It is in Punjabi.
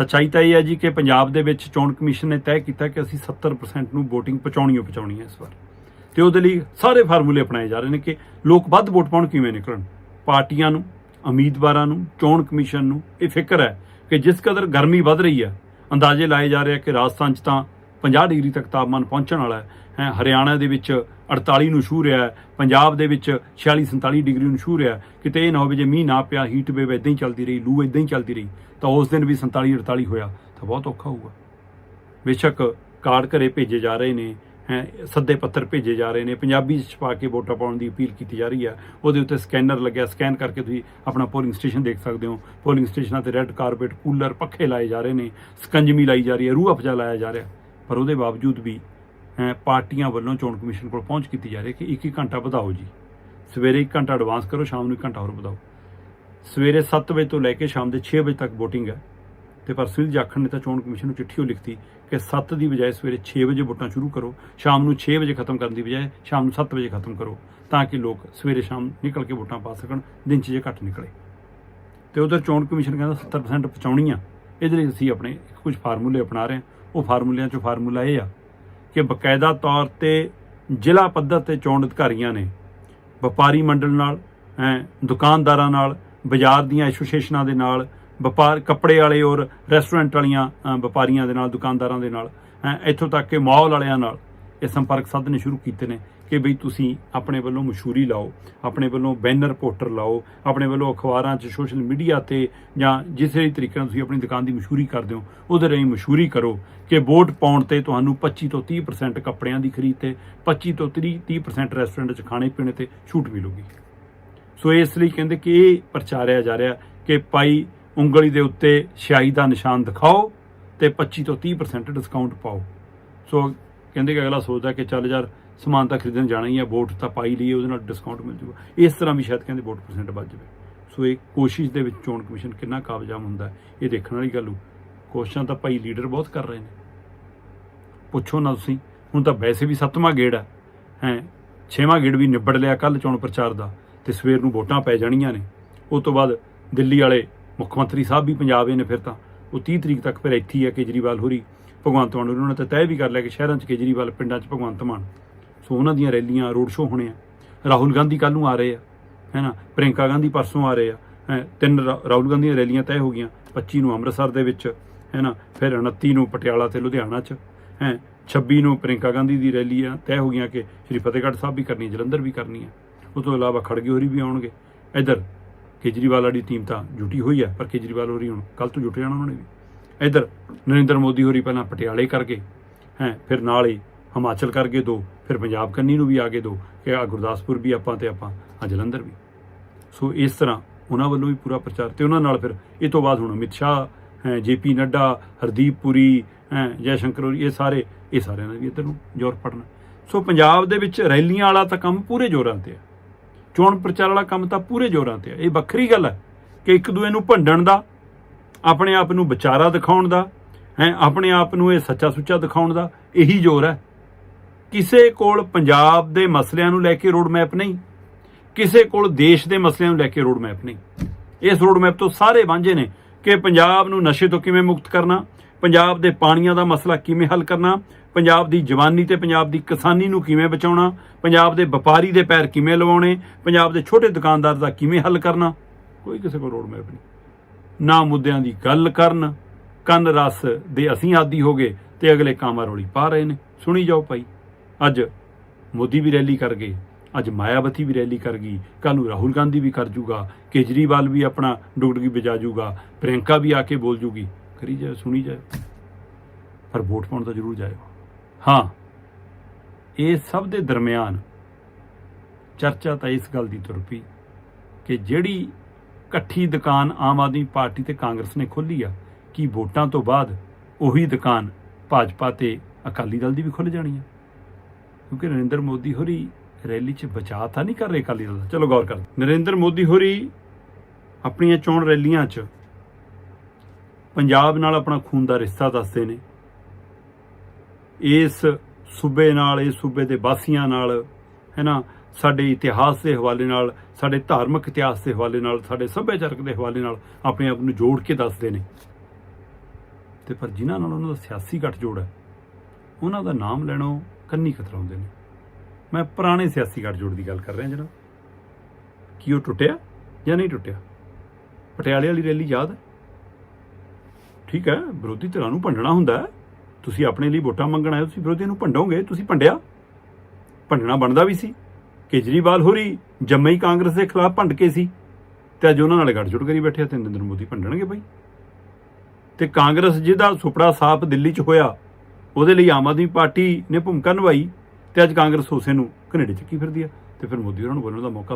ਸੱਚਾਈ ਤਾਂ ਇਹ ਹੈ ਜੀ ਕਿ ਪੰਜਾਬ ਦੇ ਵਿੱਚ ਚੋਣ ਕਮਿਸ਼ਨ ਨੇ ਤੈਅ ਕੀਤਾ ਕਿ ਅਸੀਂ 70% ਨੂੰ VOTING ਪਹੁੰਚਾਉਣੀ ਓ ਪਹੁੰਚਾਉਣੀ ਹੈ ਇਸ ਵਾਰ। ਤੇ ਉਹਦੇ ਲਈ ਸਾਰੇ ਫਾਰਮੂਲੇ ਅਪਣਾਏ ਜਾ ਰਹੇ ਨੇ ਕਿ ਲੋਕ ਵੱਧ ਵੋਟ ਪਾਉਣ ਕਿਵੇਂ ਨਿਕਲਣ? ਪਾਰਟੀਆਂ ਨੂੰ, ਉਮੀਦਵਾਰਾਂ ਨੂੰ, ਚੋਣ ਕਮਿਸ਼ਨ ਨੂੰ ਇਹ ਫਿਕਰ ਹੈ ਕਿ ਜਿਸ ਕਦਰ ਗਰਮੀ ਵੱਧ ਰਹੀ ਹੈ, ਅੰਦਾਜ਼ੇ ਲਾਏ ਜਾ ਰਹੇ ਆ ਕਿ ਰਾਜਸਥਾਨ 'ਚ ਤਾਂ 50 ਡਿਗਰੀ ਤੱਕ ਤਾਪਮਾਨ ਪਹੁੰਚਣ ਵਾਲਾ ਹੈ। ਹੈਂ, ਹਰਿਆਣਾ ਦੇ ਵਿੱਚ 48 ਨੂੰ ਛੂਹ ਰਿਹਾ ਹੈ। ਪੰਜਾਬ ਦੇ ਵਿੱਚ 46 47 ਡਿਗਰੀ ਨੂੰ ਛੂਹ ਰਿਹਾ ਕਿਤੇ ਇਹ ਨਾ ਹੋਵੇ ਜੇ ਮੀਂਹ ਨਾ ਪਿਆ ਹੀਟ ਵੇਵ ਇਦਾਂ ਹੀ ਚੱਲਦੀ ਰਹੀ ਲੂ ਇਦਾਂ ਹੀ ਚੱਲਦੀ ਰਹੀ ਤਾਂ ਉਸ ਦਿਨ ਵੀ 47 48 ਹੋਇਆ ਤਾਂ ਬਹੁਤ ਔਖਾ ਹੋਊਗਾ। ਬੇਸ਼ੱਕ ਕਾਰਡ ਘਰੇ ਭੇਜੇ ਜਾ ਰਹੇ ਨੇ ਹੈ ਸੱਦੇ ਪੱਤਰ ਭੇਜੇ ਜਾ ਰਹੇ ਨੇ ਪੰਜਾਬੀ ਚ ਛਪਾ ਕੇ ਵੋਟਾਂ ਪਾਉਣ ਦੀ ਅਪੀਲ ਕੀਤੀ ਜਾ ਰਹੀ ਹੈ। ਉਹਦੇ ਉੱਤੇ ਸਕੈਨਰ ਲੱਗਿਆ ਸਕੈਨ ਕਰਕੇ ਤੁਸੀਂ ਆਪਣਾ ਪੋਲਿੰਗ ਸਟੇਸ਼ਨ ਦੇਖ ਸਕਦੇ ਹੋ। ਪੋਲਿੰਗ ਸਟੇਸ਼ਨਾਂ ਤੇ ਰੈੱਡ ਕਾਰਪੇਟ ਕੂਲਰ ਪੱਖੇ ਲਾਏ ਜਾ ਰਹੇ ਨੇ ਸਕੰਜਮੀ ਲਾਈ ਜਾ ਰਹੀ ਹੈ ਰੂਹ ਅਫਜਾ ਲਾਇਆ ਜਾ ਰਿਹਾ। ਪਰ ਉਹਦੇ ਬਾਵਜੂਦ ਵੀ ਪਾਰਟੀਆਂ ਵੱਲੋਂ ਚੋਣ ਕਮਿਸ਼ਨ ਕੋਲ ਪਹੁੰਚ ਕੀਤੀ ਜਾ ਰਹੀ ਹੈ ਕਿ ਇੱਕ ਘੰਟਾ ਵਧਾਓ ਜੀ। ਸਵੇਰੇ 1 ਘੰਟਾ ਐਡਵਾਂਸ ਕਰੋ, ਸ਼ਾਮ ਨੂੰ 1 ਘੰਟਾ ਹੋਰ ਵਧਾਓ। ਸਵੇਰੇ 7 ਵਜੇ ਤੋਂ ਲੈ ਕੇ ਸ਼ਾਮ ਦੇ 6 ਵਜੇ ਤੱਕ VOTING ਹੈ। ਤੇ ਪਰ ਸੁਨੀਲ ਜਾਖੜ ਨੇ ਤਾਂ ਚੋਣ ਕਮਿਸ਼ਨ ਨੂੰ ਚਿੱਠੀ ਉਹ ਲਿਖਤੀ ਕਿ 7 ਦੀ ਬਜਾਏ ਸਵੇਰੇ 6 ਵਜੇ ਵੋਟਾਂ ਸ਼ੁਰੂ ਕਰੋ, ਸ਼ਾਮ ਨੂੰ 6 ਵਜੇ ਖਤਮ ਕਰਨ ਦੀ ਬਜਾਏ ਸ਼ਾਮ ਨੂੰ 7 ਵਜੇ ਖਤਮ ਕਰੋ, ਤਾਂ ਕਿ ਲੋਕ ਸਵੇਰੇ ਸ਼ਾਮ ਨਿਕਲ ਕੇ ਵੋਟਾਂ ਪਾ ਸਕਣ, ਦਿਨ 'ਚ ਜੇ ਘੱਟ ਨਿਕਲੇ। ਤੇ ਉਧਰ ਚੋਣ ਕਮਿਸ਼ਨ ਕਹਿੰਦਾ 70% ਪਹੁੰਚਾਉਣੀ ਆ। ਇਹਦੇ ਲਈ ਅਸੀਂ ਆਪਣੇ ਕੁਝ ਫਾਰਮੂਲੇ ਅਪਣਾ ਰਹੇ ਹਾਂ। ਉਹ ਫਾਰਮੂਲਿਆਂ 'ਚੋਂ ਫਾਰਮੂਲਾ ਇਹ ਆ ਕਿ ਬਕਾਇਦਾ ਤੌਰ ਤੇ ਜ਼ਿਲ੍ਹਾ ਪੱਧਰ ਤੇ ਚੋਣ ਅਧਿਕਾਰੀਆਂ ਨੇ ਵਪਾਰੀ ਮੰਡਲ ਨਾਲ, ਹੈਂ, ਦੁਕਾਨਦਾਰਾਂ ਨਾਲ, ਬਾਜ਼ਾਰ ਦੀਆਂ ਐਸੋਸੀਏਸ਼ਨਾਂ ਦੇ ਨਾਲ, ਵਪਾਰ ਕੱਪੜੇ ਵਾਲੇ ਔਰ ਰੈਸਟੋਰੈਂਟ ਵਾਲੀਆਂ ਵਪਾਰੀਆਂ ਦੇ ਨਾਲ, ਦੁਕਾਨਦਾਰਾਂ ਦੇ ਨਾਲ, ਹੈਂ, ਇੱਥੋਂ ਤੱਕ ਕਿ ਮਾਲ ਵਾਲਿਆਂ ਨਾਲ ਇਹ ਸੰਪਰਕ ਸਾਧਨੇ ਸ਼ੁਰੂ ਕੀਤੇ ਨੇ ਕਿ ਬਈ ਤੁਸੀਂ ਆਪਣੇ ਵੱਲੋਂ ਮਸ਼ਹੂਰੀ ਲਾਓ, ਆਪਣੇ ਵੱਲੋਂ ਬੈਨਰ ਪੋਸਟਰ ਲਾਓ, ਆਪਣੇ ਵੱਲੋਂ ਅਖਬਾਰਾਂ 'ਚ ਸੋਸ਼ਲ ਮੀਡੀਆ ਤੇ ਜਾਂ ਕਿਸੇ ਵੀ ਤਰੀਕੇ ਨਾਲ ਤੁਸੀਂ ਆਪਣੀ ਦੁਕਾਨ ਦੀ ਮਸ਼ਹੂਰੀ ਕਰਦੇ ਹੋ, ਉਹਦੇ ਰਾਹੀਂ ਮਸ਼ਹੂਰੀ ਕਰੋ ਕਿ ਵੋਟ ਪਾਉਣ ਤੇ ਤੁਹਾਨੂੰ 25 ਤੋਂ 30% ਕੱਪੜਿਆਂ ਦੀ ਖਰੀਦ ਤੇ 25 ਤੋਂ 30 30% ਰੈਸਟੋਰੈਂਟ 'ਚ ਖਾਣੇ ਪੀਣੇ ਤੇ ਛੂਟ ਮਿਲੂਗੀ। ਸੋ ਇਸ ਲਈ ਕਹਿੰਦੇ ਕਿ ਇਹ ਪ੍ਰਚਾਰਿਆ ਜਾ ਰਿਹਾ ਕਿ ਭਾਈ ਉਂਗਲੀ ਦੇ ਉੱਤੇ ਸਿਆਹੀ ਦਾ ਨਿਸ਼ਾਨ ਦਿਖਾਓ ਤੇ 25 ਤੋਂ 30% ਡਿਸਕਾਊਂਟ ਪਾਓ। ਸੋ ਕਹਿੰਦੇ ਕਿ ਅਗਲਾ ਸੋਚਦਾ ਕਿ ਚੱਲ ਯਾਰ ਸਮਾਨ ਤਾਂ ਖਰੀਦਣ ਜਾਣਾ ਹੀ ਆ, ਵੋਟ ਤਾਂ ਪਾਈ ਲਈ ਉਹਦੇ ਨਾਲ ਡਿਸਕਾਊਂਟ ਮਿਲ ਜੂਗਾ। ਇਸ ਤਰ੍ਹਾਂ ਵੀ ਸ਼ਾਇਦ ਕਹਿੰਦੇ ਵੋਟ ਪਰਸੈਂਟ ਵੱਧ ਜਾਵੇ। ਸੋ ਇਹ ਕੋਸ਼ਿਸ਼ ਦੇ ਵਿੱਚ ਚੋਣ ਕਮਿਸ਼ਨ ਕਿੰਨਾ ਕਾਮਯਾਬ ਹੁੰਦਾ ਇਹ ਦੇਖਣ ਵਾਲੀ ਗੱਲ ਹੋ ਕੋਸ਼ਿਸ਼ਾਂ ਤਾਂ ਭਾਈ ਲੀਡਰ ਬਹੁਤ ਕਰ ਰਹੇ ਨੇ। ਪੁੱਛੋ ਨਾ ਤੁਸੀਂ, ਹੁਣ ਤਾਂ ਵੈਸੇ ਵੀ ਸੱਤਵਾਂ ਗੇੜ ਆ। ਹੈ, ਛੇਵਾਂ ਗੇੜ ਵੀ ਨਿਬੜ ਲਿਆ ਕੱਲ ਚੋਣ ਪ੍ਰਚਾਰ ਦਾ ਤੇ ਸਵੇਰ ਨੂੰ ਵੋਟਾਂ ਪੈ ਜਾਣੀਆਂ ਨੇ। ਉਸ ਤੋਂ ਬਾਅਦ ਦਿੱਲੀ ਵਾਲੇ ਮੁੱਖ ਮੰਤਰੀ ਸਾਹਿਬ ਵੀ ਪੰਜਾਬ ਆਏ ਨੇ ਫਿਰ ਤਾਂ। ਉਹ 30 ਤਰੀਕ ਤੱਕ ਫਿਰ ਇੱਥੇ ਹੀ ਹੈ ਕੇਜਰੀਵਾਲ ਹੋਰੀ। ਭਗਵੰਤ ਮਾਨ ਉਹਨਾਂ ਨੇ ਤਾਂ ਤੈਅ ਵੀ ਕਰ ਲਿਆ ਕਿ ਸ਼ਹਿਰਾਂ 'ਚ ਕੇਜਰੀਵਾਲ ਪਿੰਡਾਂ 'ਚ ਭਗਵੰਤ ਮਾਨ। ਸੋ ਉਹਨਾਂ ਦੀਆਂ ਰੈਲੀਆਂ, ਰੋਡ ਸ਼ੋਅ ਹੋਣੇ ਆ। ਰਾਹੁਲ ਗਾਂਧੀ ਕੱਲ ਨੂੰ ਆ ਰਹੇ ਆ, ਹੈ ਨਾ? ਪ੍ਰਿੰਕਾ ਗਾਂਧੀ ਪਰਸੋਂ ਆ ਰਹੇ ਆ। ਹੈਂ, ਤਿੰਨ ਰਾ- ਰਾਹੁਲ ਗਾਂਧੀ ਦੀਆਂ ਰੈਲੀਆਂ ਤੈਅ ਹੋ ਗਈਆਂ 25 ਨੂੰ ਅੰਮ੍ਰਿਤਸਰ ਦੇ ਵਿੱਚ, ਹੈ ਨਾ? ਫਿਰ 29 ਨੂੰ ਪਟਿਆਲਾ ਤੇ ਲੁਧਿਆਣਾ 'ਚ, ਹੈ? 26 ਨੂੰ ਪ੍ਰਿੰਕਾ ਗਾਂਧੀ ਦੀ ਰੈਲੀ ਆ ਤੈਅ ਹੋ ਗਈਆਂ ਕਿ ਸ਼੍ਰੀ ਫਤਿਹਗੜ੍ਹ ਸਾਹਿਬ ਵੀ ਕਰਨੀ ਹੈ ਜਲੰਧਰ ਵੀ ਕਰਨੀ ਹੈ ਉਸ ਤੋਂ ਇਲਾਵਾ ਖੜਗੇ ਹੋਰੀ ਵੀ ਆਉਣਗੇ। ਇੱਧਰ ਕੇਜਰੀਵਾਲ ਵਾਲੀ ਟੀਮ ਤਾਂ ਜੁਟੀ ਹੋਈ ਹੈ ਪਰ ਕੇਜਰੀਵਾਲ ਹੋਰੀ ਹੁਣ ਕੱਲ ਤੋਂ ਜੁਟ ਜਾਣਾ ਉਹਨਾਂ ਨੇ ਵੀ। ਇੱਧਰ, ਨਰਿੰਦਰ ਮੋਦੀ ਹੋਰੀ ਪਹਿਲਾਂ ਪਟਿਆਲੇ ਕਰ ਗਏ। ਹੈ, ਫਿਰ ਨਾਲ ਹੀ ਹਿਮਾਚਲ ਕਰ ਗਏ ਦੋ, ਫਿਰ ਪੰਜਾਬ ਕੰਨੀ ਨੂੰ ਵੀ ਆ ਕੇ ਦੋ, ਕਿ ਆ ਗੁਰਦਾਸਪੁਰ ਵੀ ਆਪਾਂ ਤੇ ਆਪਾਂ ਆ ਜਲੰਧਰ ਵੀ। ਸੋ ਇਸ ਤਰ੍ਹਾਂ ਉਹਨਾਂ ਵੱਲੋਂ ਵੀ ਪੂਰਾ ਪ੍ਰਚਾਰ, ਤੇ ਉਹਨਾਂ ਨਾਲ ਫਿਰ ਇਹ ਤੋਂ ਬਾਅਦ ਹੁਣ ਅਮਿਤ ਸ਼ਾਹ, ਹੈ, ਜੇਪੀ ਨੱਡਾ, ਹਰਦੀਪ ਪੁਰੀ, ਹੈ ਜੈ ਸ਼ੰਕਰ ਹੋਰੀ, ਇਹ ਸਾਰੇ, ਇਹ ਸਾਰਿਆਂ ਨੇ ਵੀ ਇੱਧਰ ਨੂੰ ਜ਼ੋਰ ਪੜਨਾ ਸੋ ਪੰਜਾਬ ਦੇ ਵਿੱਚ ਰੈਲੀਆਂ ਵਾਲਾ ਤਾਂ ਕੰਮ ਪੂਰੇ ਜ਼ੋਰਾਂ ਤੇ ਆ। ਚੋਣ ਪ੍ਰਚਾਰ ਵਾਲਾ ਕੰਮ ਤਾਂ ਪੂਰੇ ਜ਼ੋਰਾਂ ਤੇ ਆ। ਇਹ ਵੱਖਰੀ ਗੱਲ ਹੈ ਕਿ ਇੱਕ ਦੂਏ ਨੂੰ ਭੰਡਣ ਦਾ ਆਪਣੇ ਆਪ ਨੂੰ ਵਿਚਾਰਾ ਦਿਖਾਉਣ ਦਾ, ਹੈ, ਆਪਣੇ ਆਪ ਨੂੰ ਇਹ ਸੱਚਾ ਸੁੱਚਾ ਦਿਖਾਉਣ ਦਾ ਇਹੀ ਜ਼ੋਰ ਹੈ। ਕਿਸੇ ਕੋਲ ਪੰਜਾਬ ਦੇ ਮਸਲਿਆਂ ਨੂੰ ਲੈ ਕੇ ਰੋਡ ਮੈਪ ਨਹੀਂ, ਕਿਸੇ ਕੋਲ ਦੇਸ਼ ਦੇ ਮਸਲਿਆਂ ਨੂੰ ਲੈ ਕੇ ਰੋਡ ਮੈਪ ਨਹੀਂ। ਇਸ ਰੋਡ ਮੈਪ ਤੋਂ ਸਾਰੇ ਵਾਂਝੇ ਨੇ ਕਿ ਪੰਜਾਬ ਨੂੰ ਨਸ਼ੇ ਤੋਂ ਕਿਵੇਂ ਮੁਕਤ ਕਰਨਾ, ਪੰਜਾਬ ਦੇ ਪਾਣੀਆਂ ਦਾ ਮਸਲਾ ਕਿਵੇਂ ਹੱਲ ਕਰਨਾ, ਪੰਜਾਬ ਦੀ ਜਵਾਨੀ ਤੇ ਪੰਜਾਬ ਦੀ ਕਿਸਾਨੀ ਨੂੰ ਕਿਵੇਂ ਬਚਾਉਣਾ, ਪੰਜਾਬ ਦੇ ਵਪਾਰੀ ਦੇ ਪੈਰ ਕਿਵੇਂ ਲਵਾਉਣੇ, ਪੰਜਾਬ ਦੇ ਛੋਟੇ ਦੁਕਾਨਦਾਰ ਦਾ ਕਿਵੇਂ ਹੱਲ ਕਰਨਾ, ਕੋਈ ਕਿਸੇ ਕੋਲ ਰੋਡ ਮੈਪ ਨਹੀਂ। ਨਾ ਮੁੱਦਿਆਂ ਦੀ ਗੱਲ ਕਰਨ, ਕੰਨ ਰਸ ਦੇ ਅਸੀਂ ਆਦੀ ਹੋ ਗਏ ਤੇ ਅਗਲੇ ਕਾਮਾ ਰੋਲੀ ਪਾ ਰਹੇ ਨੇ। ਸੁਣੀ ਜਾਓ ਭਾਈ, ਅੱਜ ਮੋਦੀ ਵੀ ਰੈਲੀ ਕਰ ਗਏ, ਅੱਜ ਮਾਇਆਵਤੀ ਵੀ ਰੈਲੀ ਕਰ ਗਈ ਕੱਲ ਨੂੰ ਰਾਹੁਲ ਗਾਂਧੀ ਵੀ ਕਰ ਜੂਗਾ, ਕੇਜਰੀਵਾਲ ਵੀ ਆਪਣਾ ਡੁਗਡੁਗੀ ਵਜਾ ਜੂਗਾ ਪ੍ਰਿੰਕਾ ਵੀ ਆ ਕੇ ਬੋਲ ਜੂਗੀ। ਕਰੀ ਜਾਏ ਸੁਣੀ ਜਾਏ ਪਰ ਵੋਟ ਪਾਉਣ ਤਾਂ ਜ਼ਰੂਰ ਜਾਇਓ। ਹਾਂ, ਇਹ ਸਭ ਦੇ ਦਰਮਿਆਨ ਚਰਚਾ ਤਾਂ ਇਸ ਗੱਲ ਦੀ ਤੁਰ ਪਈ ਕਿ ਜਿਹੜੀ ਇਕੱਠੀ ਦੁਕਾਨ ਆਮ ਆਦਮੀ ਪਾਰਟੀ ਤੇ ਕਾਂਗਰਸ ਨੇ ਖੋਲੀ ਆ। ਕਿ ਵੋਟਾਂ ਤੋਂ ਬਾਅਦ ਉਹੀ ਦੁਕਾਨ ਭਾਜਪਾ ਤੇ ਅਕਾਲੀ ਦਲ ਦੀ ਵੀ ਖੁੱਲ ਜਾਣੀ ਆ? ਕਿਉਂਕਿ ਨਰਿੰਦਰ ਮੋਦੀ ਹੋਰੀ ਰੈਲੀ 'ਚ ਬਚਾਅ ਤਾਂ ਨਹੀਂ ਕਰ ਰਹੇ ਅਕਾਲੀ ਦਲ ਦਾ। ਚਲੋ ਗੌਰ ਕਰ ਨਰਿੰਦਰ ਮੋਦੀ ਹੋਰੀ ਆਪਣੀਆਂ ਚੋਣ ਰੈਲੀਆਂ 'ਚ ਪੰਜਾਬ ਨਾਲ ਆਪਣਾ ਖੂਨ ਦਾ ਰਿਸ਼ਤਾ ਦੱਸਦੇ ਨੇ। ਇਸ ਸੂਬੇ ਨਾਲ, ਇਸ ਸੂਬੇ ਦੇ ਵਾਸੀਆਂ ਨਾਲ, ਹੈ ਨਾ? ਸਾਡੇ ਇਤਿਹਾਸ ਦੇ ਹਵਾਲੇ ਨਾਲ, ਸਾਡੇ ਧਾਰਮਿਕ ਇਤਿਹਾਸ ਦੇ ਹਵਾਲੇ ਨਾਲ, ਸਾਡੇ ਸੱਭਿਆਚਾਰਕ ਦੇ ਹਵਾਲੇ ਨਾਲ ਆਪਣੇ ਆਪ ਨੂੰ ਜੋੜ ਕੇ ਦੱਸਦੇ ਨੇ। ਤੇ ਪਰ ਜਿਨ੍ਹਾਂ ਨਾਲ ਉਹਨਾਂ ਦਾ ਸਿਆਸੀ ਗੱਠਜੋੜ ਹੈ, ਉਹਨਾਂ ਦਾ ਨਾਮ ਲੈਣੋਂ ਕੰਨੀ ਖਤਰਾਉਂਦੇ ਨੇ। ਮੈਂ ਪੁਰਾਣੇ ਸਿਆਸੀ ਗੱਠਜੋੜ ਦੀ ਗੱਲ ਕਰ ਰਿਹਾ ਜਨਾਬ। ਕੀ ਉਹ ਟੁੱਟਿਆ ਜਾਂ ਨਹੀਂ ਟੁੱਟਿਆ? ਪਟਿਆਲੇ ਵਾਲੀ ਰੈਲੀ ਯਾਦ ਹੈ? ਠੀਕ ਹੈ, ਵਿਰੋਧੀ ਧਿਰਾਂ ਨੂੰ ਭੰਡਣਾ ਹੁੰਦਾ ਤੁਸੀਂ ਆਪਣੇ ਲਈ ਵੋਟਾਂ ਮੰਗਣ ਆਏ ਤੁਸੀਂ ਵਿਰੋਧੀਆਂ ਨੂੰ ਭੰਡੋਗੇ, ਤੁਸੀਂ ਭੰਡਿਆ। ਭੰਡਣਾ ਬਣਦਾ ਵੀ ਸੀ। ਕੇਜਰੀਵਾਲ ਹੋਰੀ ਜੰਮਈ ਕਾਂਗਰਸ ਦੇ ਖਿਲਾਫ ਭੰਡ ਕੇ ਸੀ ਤੇ ਅੱਜ ਉਹਨਾਂ ਨਾਲ ਗੱਠਜੋੜ ਕਰੀ ਬੈਠੇ ਆ ਤੇ ਨਰਿੰਦਰ ਮੋਦੀ ਭੰਡਣਗੇ ਬਈ। ਤੇ ਕਾਂਗਰਸ ਜਿਹਦਾ ਸੁਪੜਾ ਸਾਫ਼ ਦਿੱਲੀ 'ਚ ਹੋਇਆ, ਉਹਦੇ ਲਈ ਆਮ ਆਦਮੀ ਪਾਰਟੀ ਨੇ ਭੂਮਿਕਾ ਨਿਭਾਈ ਤੇ ਅੱਜ ਕਾਂਗਰਸ ਉਸੇ ਨੂੰ ਕਨੇਡੇ ਚੱਕੀ ਫਿਰਦੀ ਆ? ਤੇ ਫਿਰ ਮੋਦੀ ਉਹਨਾਂ ਨੂੰ ਬੋਲਣ ਦਾ ਮੌਕਾ